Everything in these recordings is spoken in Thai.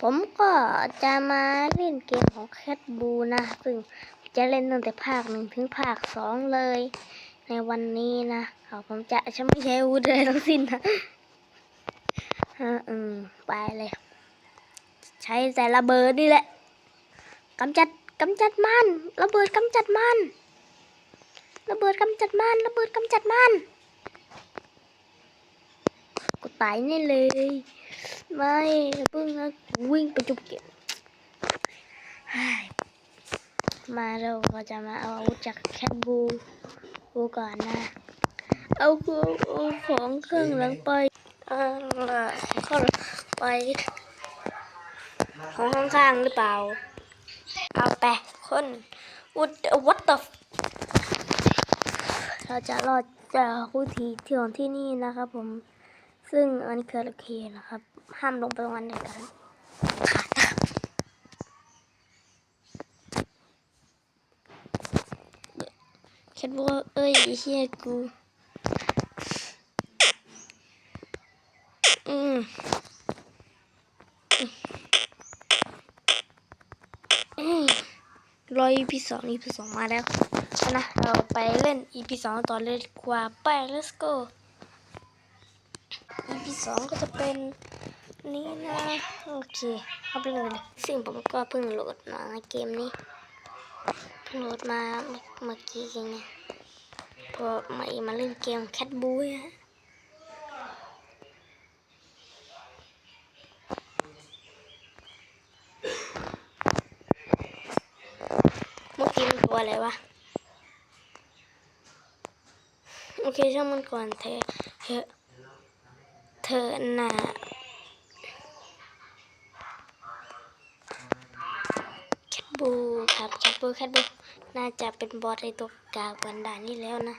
ผมก็จะมาเล่นเกมของแคทบูนะ ซึ่งจะเล่นตั้งแต่ภาคหนึ่งถึงภาคสองเลย ในวันนี้นะเอาผมจะฉันไม่ใช้อาวุธเลยทั้งสิ้นนะฮะอืมไปเลย ใช้แต่ระเบิดนี่แหละกำจัดกำจัดมันระเบิดกำจัดมันระเบิดกำจัดมันระเบิดกำจัดมันกูตายแนี่เลย ไม่เพิ่งนะวิ่งไปจุกเก็บมาเราก็จะมาเอาอาวุธจากแคทบูบูก่อนนะ เอาของเครื่องหลังไปเอาเข้าไปของข้างๆหรือเปล่า เอาไปคนวุดวัตถุเราจะรอดจากวิธีที่ยวที่นี่นะครับผม ซึ่งอันนี้คือโอเคนะครับ ห้ามลงไปวันเดียวกันขาดคิดว่าเอ้ยไอ้เฮียกูอืมอืมรอ EP สอง EP สองมาแล้วนะ เราไปเล่น EP สองต่อเลยดีกว่าไป let's go EP สองก็จะเป็น นี่นะ โอเคเอาไปเลยซึ่งผมก็เพิ่งโหลดมาเกมนี้เพิ่งโหลดมาเมื่อกี้เองเนี่ยพอมามาเล่นเกมแคทบูฮะเมื่อกี้มันตัวอะไรวะโอเคช่างมันก่อนเธอเธอเธอน่ะแคท บูครับแคทบูแคทบูน่าจะเป็นบอสในตัวกากันดานนี้แล้วนะ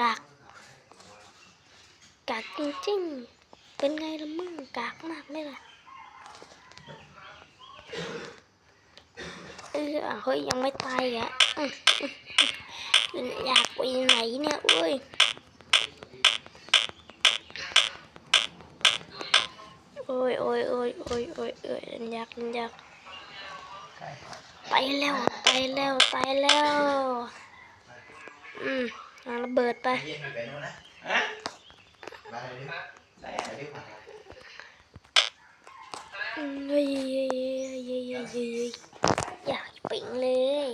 กากกากจริงๆ เป็นไงละมึงกากมากเลยล่ะเออเฮ้ยยังไม่ตายอะอยากไปไหนเนี่ยเอ้ย โอ้ยโอ้ย โอ้ยเอ้ยโอ้ยโอ้ยอยากอยากไปแล้วไปแล้วไปแล้วอืมเอาระเบิดไปเฮ้ยเฮ้ยเฮ้ยฮะมาเลยดิได้อะไรดิมา อืมเฮ้ยเฮ้ยเฮ้ยเฮ้ยเฮ้ยเฮ้ยอยากปิงเลย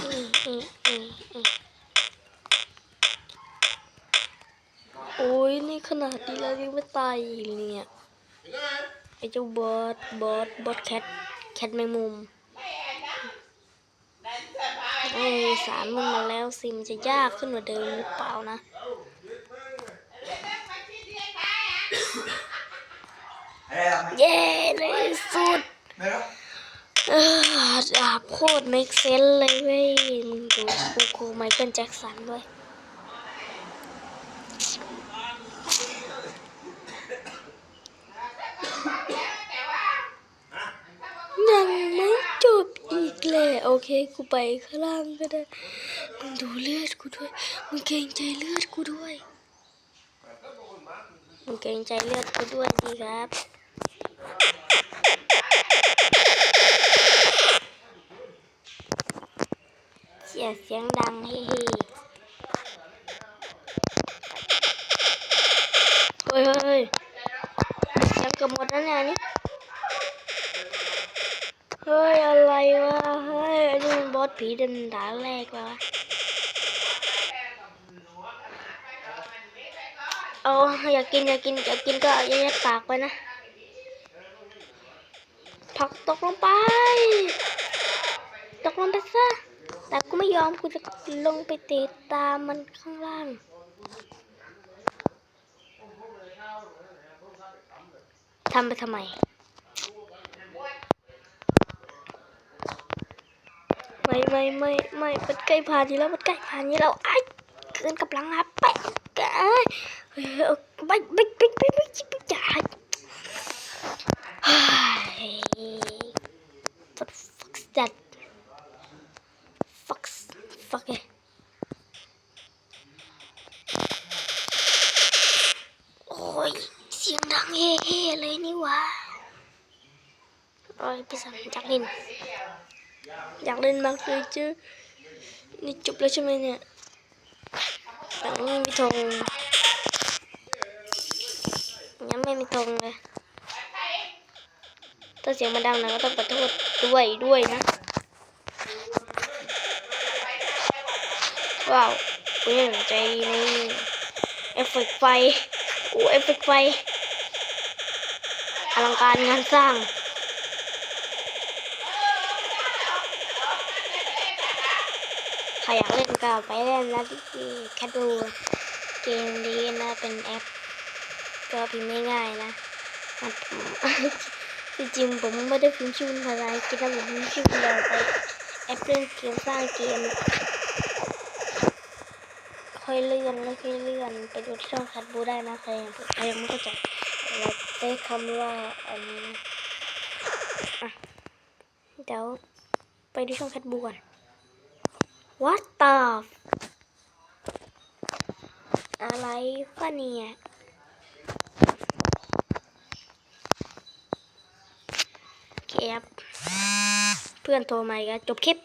อืมอืมอืมอืมโอ้ ยนี่ขนาดนี้แล้วยังไม่ตายอีกเนี่ยไอ้เจ้าบอสบอสบอสแคทแคทแมงมุมไอ้สารมันมาแล้วสิมจะยากขึ้นกว่าเดิมหรือเปล่านะเย้เลยสุดออดาบโคตร make sense เลยเว้ยมึงดูกูกูไมเคิลแจ็คสันด้วย ยังไม่จบ อีกเลยโอเคกูไปข้างล่างก็ได้มึงดูเลือดกูด้วยมึงเกรงใจเลือดกูด้วยมึงเกรงใจเลือดกูด้วยดีครับเสียเสียงดังเฮ้เฮ้เฮ้ยเฮ้ยเฮ้ยยังเกือบหมดแล้วเนี่ยนี่ เฮ้ย อะไรวะ เฮ้ยอันนี้มันบอสผีเดินด่าแรกวะเอาอยากกินอยากกินอยากกินก็ยัดยัดปากไปนะผักตกลงไป ตกลงไปซะแต่กูไม่ยอมกูจะลงไปติดตามมันข้างล่างทำไปทำไม ไม่ไม่ไม่ไม่มันใกล้ผ่านอยู่แล้วมันใกล้ผ่านอยู่แล้วไอ้เกินกำลังครับแปะแกเฮ้ยเอาไปไปไปไปไปไปจ่ายเฮ้ย what the fuck is that fuck เลยโอ้ยเสียงดังเฮ่เลยนี่วะโอ้ยพี่สันอยากเล่น อยากเล่นมากเลยเจ้านี่จบแล้วใช่ไหมเนี่ยยังไม่มีธงยังไม่มีธงเลยถ้าเสียงมันดังนะก็ต้องขอโทษด้วยด้วยนะ ว้าวกูยังใจดีในเอฟเฟกไฟโอ้เอฟเฟกไฟอลังการงานสร้าง รอยากเล่นก็ไปเล่นนะที่แคดูเกมนี้นะเป็นแอป ก็พิมพ์ง่ายๆนะมันจริงๆผมไม่ได้พิมพ์ชื่อภาษาอังกฤษนะผมพิมพ์ชื่อเราไปแอปเล่นเกมสร้างเกม ค่อยเลื่อนแล้วค่อยเลื่อนไปดูที่ช่องคัดบูได้นะใครยังใครยังไม่เข้าใจเราได้คำว่าอันนี้นะอะเดี๋ยวไปดูช่องแคดบูก่อน What the อะไรวะเนี่ยโอเคปเพื่อนโทรมาอีกแล้วจบคลิป